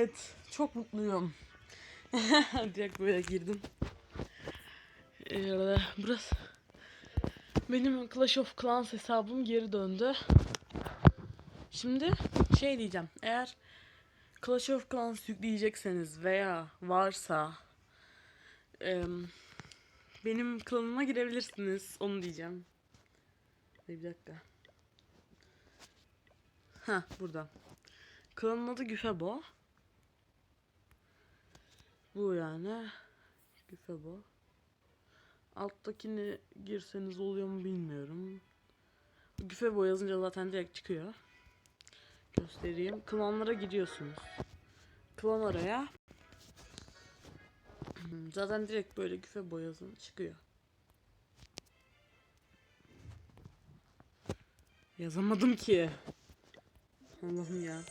Evet, çok mutluyum. Direkt böyle girdim. Ee, burası benim Clash of Clans hesabım geri döndü. Şimdi şey diyeceğim. Eğer Clash of Clans yükleyecekseniz veya varsa em, benim klanıma girebilirsiniz. Onu diyeceğim. Bir dakika. Ha buradan. Klanın adı Güfebo. Bu yani. Güfebo. Alttakini girseniz oluyor mu bilmiyorum. Güfebo yazınca zaten direkt çıkıyor. Göstereyim. Klanlara gidiyorsunuz. Klan araya. Hmm, Zaten direkt böyle Güfebo yazın çıkıyor. Yazamadım ki. Allah'ım ya.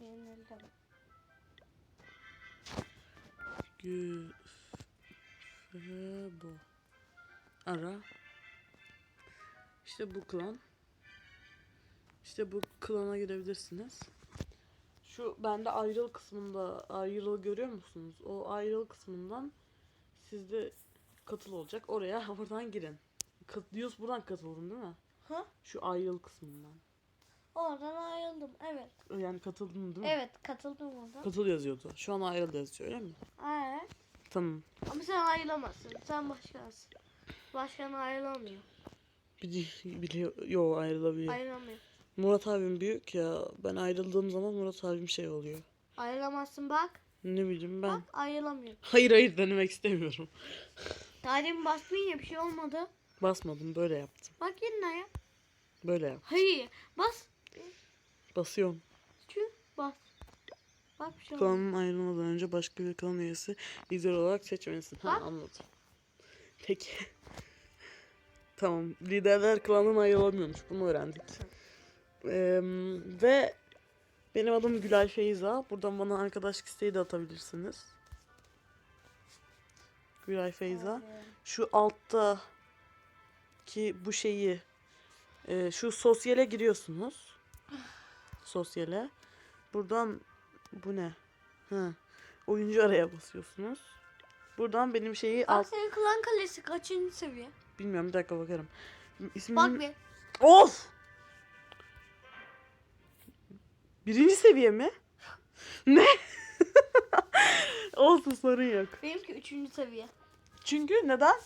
Yenildim. Güfebo. Ara. İşte bu klan. İşte bu klana girebilirsiniz. Şu bende ayrıl kısmında ayrıl görüyor musunuz? O ayrıl kısmından sizde katıl olacak. Oraya oradan girin. Kat, diyoruz buradan katıldın değil mi? Ha? Şu ayrıl kısmından. Oradan ayrıldım. Evet. Yani katıldın değil mi? Evet katıldım oradan. Katıl yazıyordu. Şu an ayrıl yazıyor öyle mi? Evet. Tamam. Ama sen ayrılamazsın. Sen başkansın. Başkan ayrılamıyor. Bili biliyor. Yo ayrılabiliyor. Ayrılamıyor. Murat abim büyük ya. Ben ayrıldığım zaman Murat abim şey oluyor. Ayrılamazsın bak. Ne bileyim ben. Bak ayrılamıyor. Hayır hayır denemek istemiyorum. Tarihin basmayınca bir şey olmadı. Basmadım böyle yaptım. Bak yeniden yap. Böyle yap. Hayır. Bas. Basıyorum. Şu bas. Bak olmadı. Klanın ayrılmadan önce başka bir klan üyesi lider olarak seçmelisin. Ha Bak. anladım. Peki. tamam. Liderler klanın ayrılamıyormuş. Bunu öğrendik. Eee, ve benim adım Gülay Feyza. Buradan bana arkadaşlık isteği de atabilirsiniz. Gülay Feyza. Şu altta ki bu şeyi e, şu sosyale giriyorsunuz. Sosyale. Buradan bu ne? Ha. Oyuncu araya basıyorsunuz. Buradan benim şeyi alt Bak senin klan kalesi kaçıncı seviye? bilmiyorum bir dakika bakarım. İsmim Bak bir. Of! Birinci seviye mi? Ne? Olsun sorun yok. Benimki üçüncü seviye. Çünkü neden?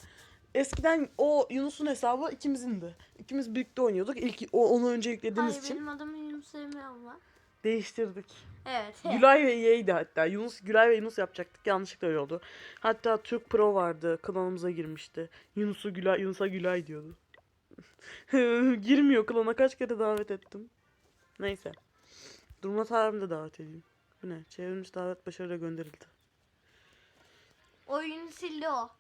Eskiden o Yunus'un hesabı ikimizindi. İkimiz birlikte oynuyorduk. İlk o onu önce yüklediğimiz Hayır için benim adım Yunus Emre ama. değiştirdik. Evet. Gülay ve Y'ydi hatta. Yunus Gülay ve Yunus yapacaktık. Yanlışlıkla öyle oldu. Hatta Türk Pro vardı. Kanalımıza girmişti. Yunus'u Gülay, Yunus'a Gülay diyordu. Girmiyor klana kaç kere davet ettim. Neyse. Durma abim de davet edeyim. Bu ne? Çevrilmiş davet başarıyla gönderildi. Oyunu sildi o.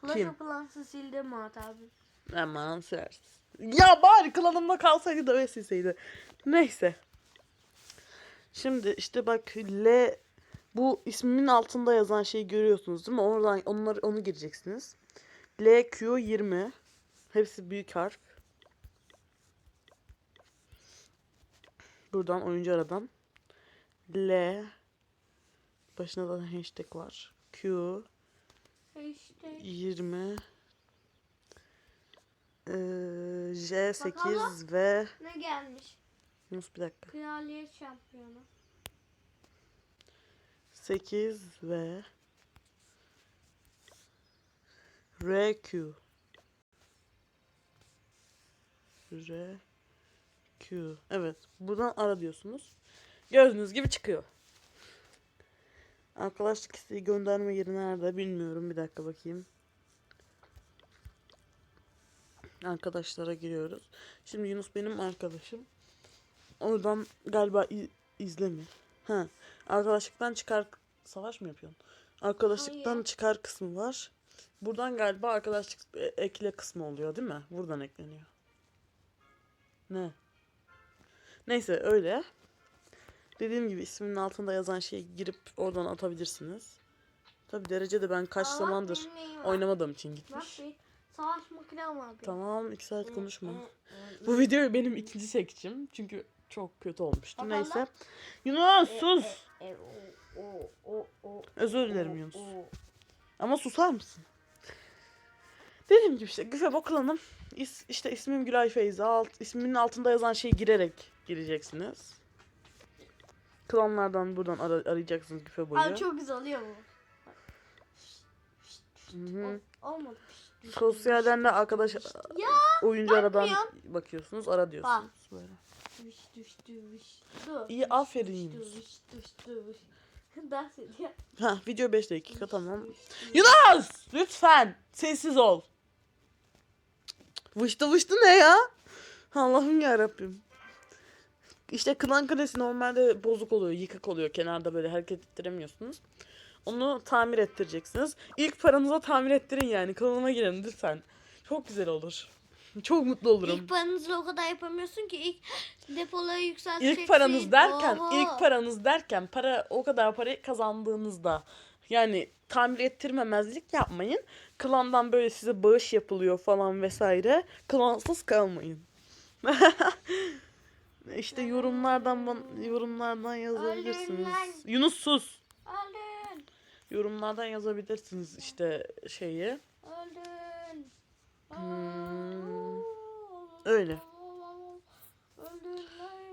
Clash Kim? of Clans'ı sildi Murat abi. Aman sersiz. Ya bari klanımda kalsaydı da öyle silseydi. Neyse. Şimdi işte bak L bu ismimin altında yazan şeyi görüyorsunuz değil mi? Oradan onları onu gireceksiniz. L Q 20. Hepsi büyük harf. Buradan oyuncu aradan. L başına da hashtag var. Q İşte 20 ee, J8 Bakalım. ve ne gelmiş? Yunus bir dakika. Kraliyet şampiyonu. 8 ve RQ RQ Evet. Buradan ara diyorsunuz. Gördüğünüz gibi çıkıyor. Arkadaşlık isteği gönderme yeri nerede bilmiyorum. Bir dakika bakayım. Arkadaşlara giriyoruz. Şimdi Yunus benim arkadaşım. Oradan galiba izleme. Ha. Arkadaşlıktan çıkar savaş mı yapıyorsun? Arkadaşlıktan Hayır. çıkar kısmı var. Buradan galiba arkadaşlık e, ekle kısmı oluyor değil mi? Buradan ekleniyor. Ne? Neyse öyle. Dediğim gibi isminin altında yazan şeyi girip oradan atabilirsiniz. Tabi derece de ben kaç Aa, zamandır oynamadığım için Bak gitmiş. bir savaş makinam var. Tamam iki saat konuşma. Bu video benim ikinci çekicim. Çünkü Çok kötü olmuştu. Bakalım. Neyse. Yunus sus. E, o, o, o, o, Özür dilerim Yunus. o. Ama susar mısın? Dediğim gibi işte Güfebo klanım. İs, işte ismim Gülay Feyza. Alt, ismimin altında yazan şeyi girerek gireceksiniz. Klanlardan buradan ara- arayacaksınız Güfebo'yu. Abi çok güzel oluyor bu. Hı hı. Ol- Olmadı. Sosyalden de arkadaş oyuncu aradan bakıyorsunuz. Ara diyorsunuz. Böyle. Düş düş düş. Dur. İyi, aferin Düş, Yunus. Düş düş düş. Dans ediyor. Ha video 5 dakika tamam. Düş, düş. Yunus lütfen sessiz ol. Vıştı vıştı ne ya? Allah'ım ya Rabbim. İşte klan kalesi normalde bozuk oluyor, yıkık oluyor. Kenarda böyle hareket ettiremiyorsunuz. Onu tamir ettireceksiniz. İlk paranıza tamir ettirin yani. Klanıma girin lütfen. Çok güzel olur. Çok mutlu olurum. İlk paranızla o kadar yapamıyorsun ki ilk depoları yükselteceksin. İlk paranız derken, Oho. ilk paranız derken para o kadar parayı kazandığınızda yani tamir ettirmemezlik yapmayın. Klandan böyle size bağış yapılıyor falan vesaire. Klansız kalmayın. işte yorumlardan yorumlardan yazabilirsiniz. lan. Yunus sus. Öldün. Yorumlardan yazabilirsiniz işte şeyi. Öldün. Hmm, öyle.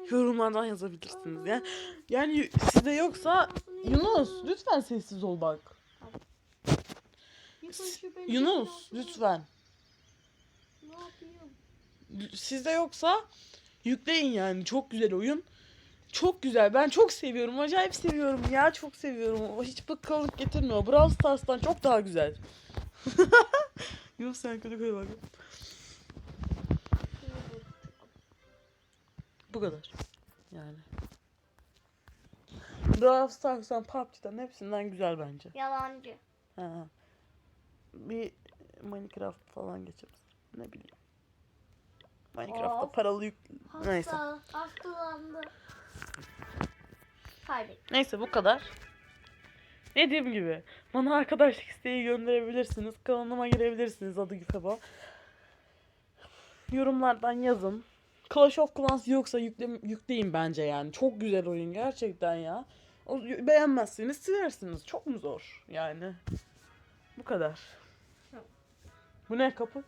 Yorumlardan yazabilirsiniz ya. Yani sizde yoksa Yunus lütfen sessiz ol bak. Yunus Ne lütfen. yapayım? Sizde yoksa yükleyin yani. Çok güzel oyun. Çok güzel. Ben çok seviyorum. Acayip seviyorum ya. Çok seviyorum. Hiç bıkkınlık getirmiyor. Brawl Stars'tan çok daha güzel. Yunus sen kötü kötü bak. Bu kadar. Yani. Brawl Stars'tan PUBG'den hepsinden güzel bence. Yalancı. Ha. Bir Minecraft falan geçeriz. Ne bileyim. Minecraft'ta Of. paralı yük... Neyse. Hasta, hastalandı. Kaybettim. Neyse bu kadar. Dediğim gibi bana arkadaşlık isteği gönderebilirsiniz. Kanalıma girebilirsiniz adı Güfebo. Yorumlardan yazın. Clash of Clans yoksa yükle, yükleyin bence yani. Çok güzel oyun gerçekten ya. O, beğenmezseniz silersiniz. Çok mu zor yani? Bu kadar. Bu ne kapı?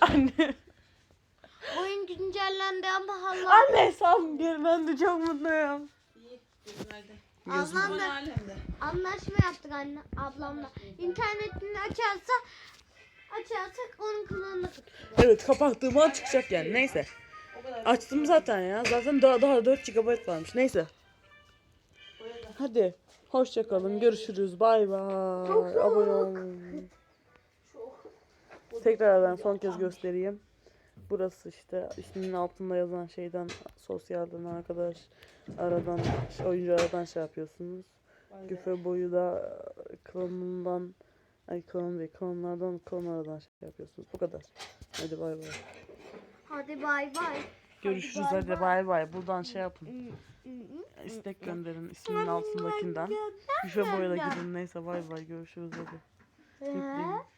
Anne. Oyun güncellendi ama hala Anne hesabım gerilendi çok mutluyum. Ablam da anlaşma yaptık anne ablamla. İnternetini açarsa açarsak onun kulağına Evet kapattığım an çıkacak yani neyse. Açtım zaten ya. Zaten daha, daha 4 GB varmış. Neyse. Hadi. Hoşça kalın. Görüşürüz. Bay bay. Abone olun. Tekrardan son kez göstereyim. Burası işte isminin altında yazan şeyden sosyalden arkadaş aradan oyuncu aradan şey yapıyorsunuz. Güfe boyu da klanından ay klan değil klanlardan klan aradan şey yapıyorsunuz. Bu kadar. Hadi bay bay. Hadi bay bay. Görüşürüz hadi bay. bay bay. Buradan şey yapın. İstek gönderin isminin altındakinden. Güfe boyla gidin neyse bay bay görüşürüz hadi. Ee?